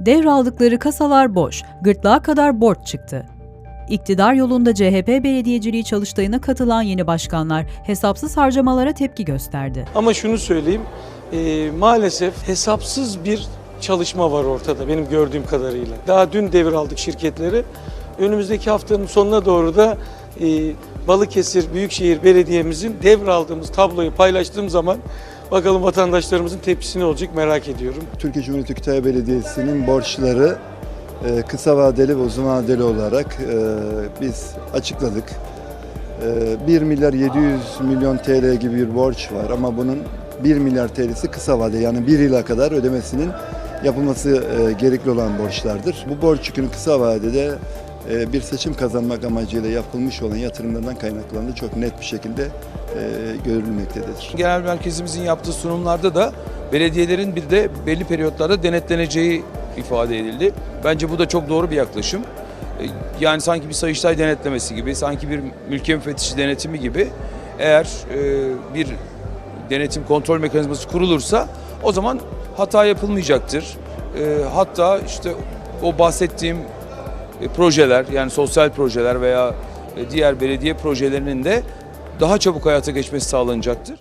Devraldıkları kasalar boş, gırtlağa kadar borç çıktı. İktidar yolunda CHP belediyeciliği çalıştayına katılan yeni başkanlar hesapsız harcamalara tepki gösterdi. Ama şunu söyleyeyim, e, maalesef hesapsız bir çalışma var ortada benim gördüğüm kadarıyla. Daha dün devraldık şirketleri. Önümüzdeki haftanın sonuna doğru da e, Balıkesir Büyükşehir Belediye'mizin devraldığımız tabloyu paylaştığım zaman bakalım vatandaşlarımızın tepkisi ne olacak merak ediyorum. Türkiye Cumhuriyeti Kütahya Belediyesi'nin borçları e, kısa vadeli ve uzun vadeli olarak e, biz açıkladık. E, 1 milyar 700 milyon TL gibi bir borç var ama bunun 1 milyar TL'si kısa vade yani 1 yıla kadar ödemesinin yapılması e, gerekli olan borçlardır. Bu borç yükünü kısa vadede e, bir seçim kazanmak amacıyla yapılmış olan yatırımlardan kaynaklandığı çok net bir şekilde e, görülmektedir. Genel merkezimizin yaptığı sunumlarda da belediyelerin bir de belli periyotlarda denetleneceği ifade edildi. Bence bu da çok doğru bir yaklaşım. E, Yani sanki bir Sayıştay denetlemesi gibi, sanki bir mülkiye müfettişi denetimi gibi eğer e, bir denetim kontrol mekanizması kurulursa o zaman hata yapılmayacaktır. Hatta işte o bahsettiğim projeler yani sosyal projeler veya e, diğer belediye projelerinin de daha çabuk hayata geçmesi sağlanacaktır.